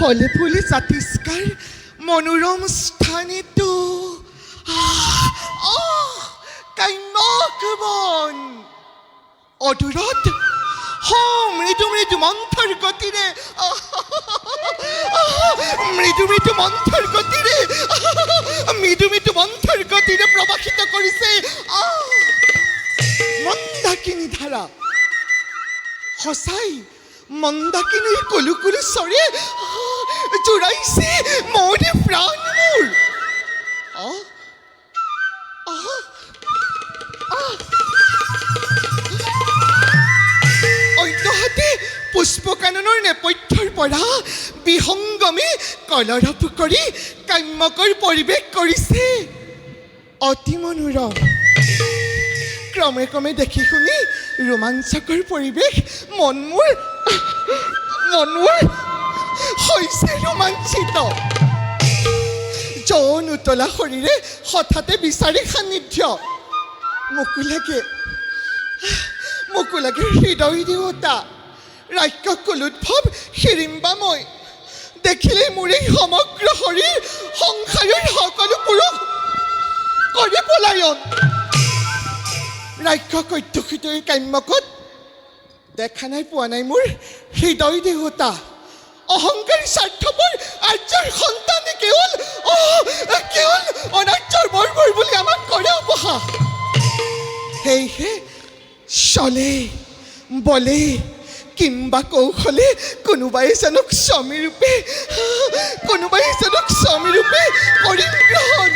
ফলে ফুলে জাতিষ্কাৰ মনোৰম স্থানেতো আহ, আহ, কাম্যক বন। হ মৃদু মৃদু আহ, আহ, মৃদু মৃদু মন্থৰ গতিৰে মৃদু মৃদু মন্থৰ গতিৰে প্ৰবাসিত কৰিছে আহ, মন্দাকিনী ধাৰা সঁচাই মন্দাকিনীৰ কলু কলু চৰে জোৰাইছে মোৰ প্ৰাণ মোৰ। আহ, আহ। অন্যহাতে পুষ্পকাননৰ নেপথ্যৰ পৰা বিসংগমে কলৰৱ কৰি কাম্যকৰ পৰিৱেশ কৰিছে। অতি মনোৰম। ক্ৰমে ক্ৰমে দেখি শুনি ৰোমাঞ্চকৰ পৰিৱেশ মন মোৰ মোৰ হৈছে ৰোমাঞ্চিত যৌন উতলা শৰীৰে হঠাতে বিচাৰি সান্নিধ্য মোকো লাগে মোকো লাগে হৃদয় দেৱতা। ৰাক্ষস কুলোদ্ভৱ হিৰিম্বা মই। দেখিলেই মোৰ এই সমগ্ৰ শৰীৰ সংসাৰৰ সকলো পুৰুষ কৰি পলায়ন। ৰাক্ষস অধ্যুষিত এই কাম্যকত দেখা নাই, পোৱা নাই। মোৰ হৃদয় দেৱতা অহংকাৰী স্বাৰ্থপৰ আৰ্যৰ সন্তানে কেৱল কেৱল অনাৰ্যৰ বৰবৰ বুলি আমাক কৰে উপহাস সেয়েহে, চলে, বলে, কিম্বা কৌশলে কোনোবাই এজনক স্বামীৰূপে কোনোবাই এজনক স্বামীৰূপে কৰিম গ্ৰহণ।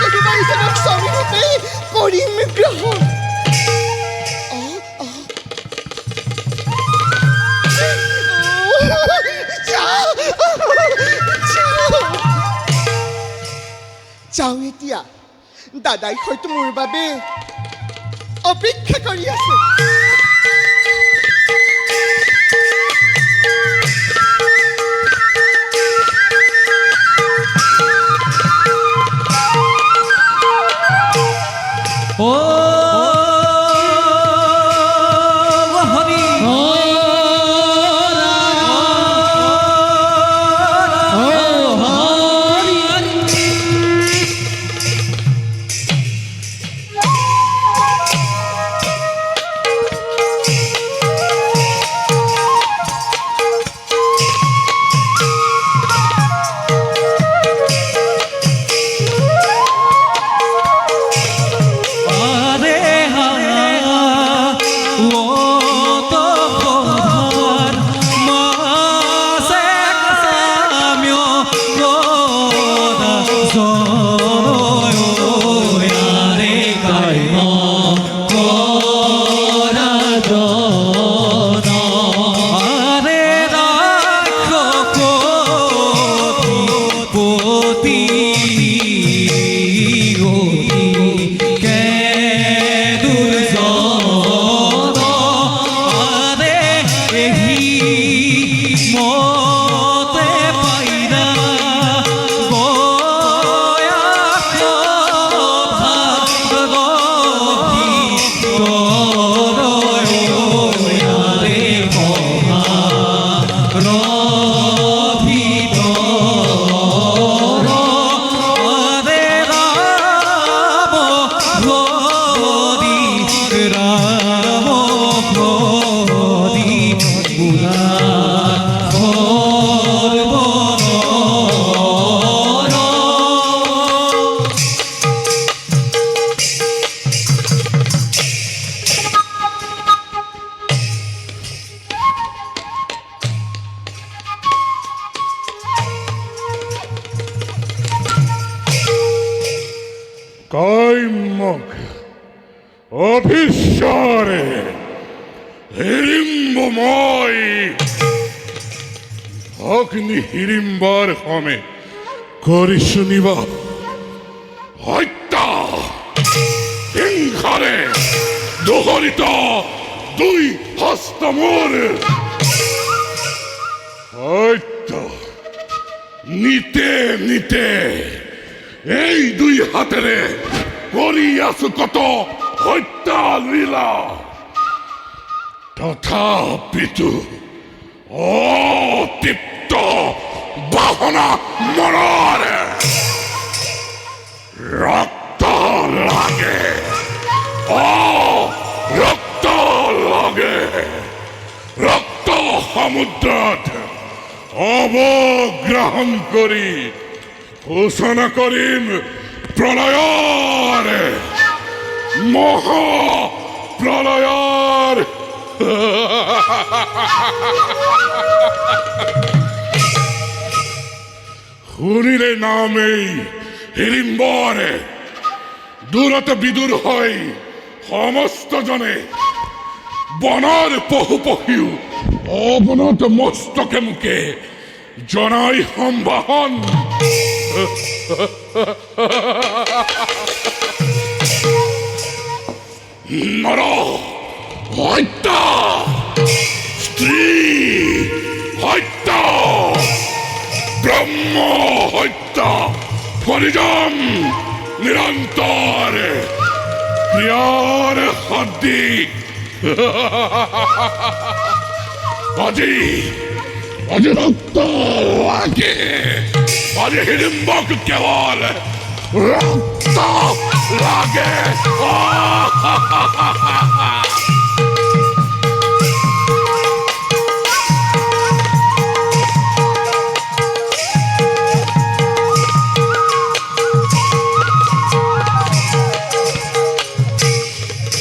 কোনোবাই এজনক স্বামীৰূপে যাওঁ। যাওঁ এতিয়া। দাদাই হয়তো মোৰ বাবে অপেক্ষা কৰি আছে। কৈমক অভিশ্বৰে হিৰিম্বময় অগ্নি হিৰিম্বৰ সমে কৰিছো নিবাস হত্যা দোহৰিত দুই হস্ত নিতে নিতে এই দুই হাতেৰে কৰি আছো কত হত্যা লীলা। তথাপিতো অতৃপ্ত বাহনা মনৰ ৰক্ত লাগে। অ ৰক্ত লাগে। ৰক্ত সমুদ্ৰত অৱগ্ৰহণ কৰি ঘোষণা কৰিম প্ৰলয়ৰ মহা প্ৰলয়ৰ শুনিলে নামেই হিৰিম্বৰে দূৰতে বিদুৰ হৈ সমস্তজনে বনৰ পশু পক্ষীও অৱনত মস্তকে মুখে জনাই সম্ভাষণ হত্যা! স্ত্ৰী হত্যা! ব্ৰহ্ম হত্যা! পৰিজম নিৰন্তৰ প্ৰিয়াৰ সদৃশ আজি আজি ৰক্ত লাগে আজি হিড়িম্বক কেৱল ৰক্ত লাগে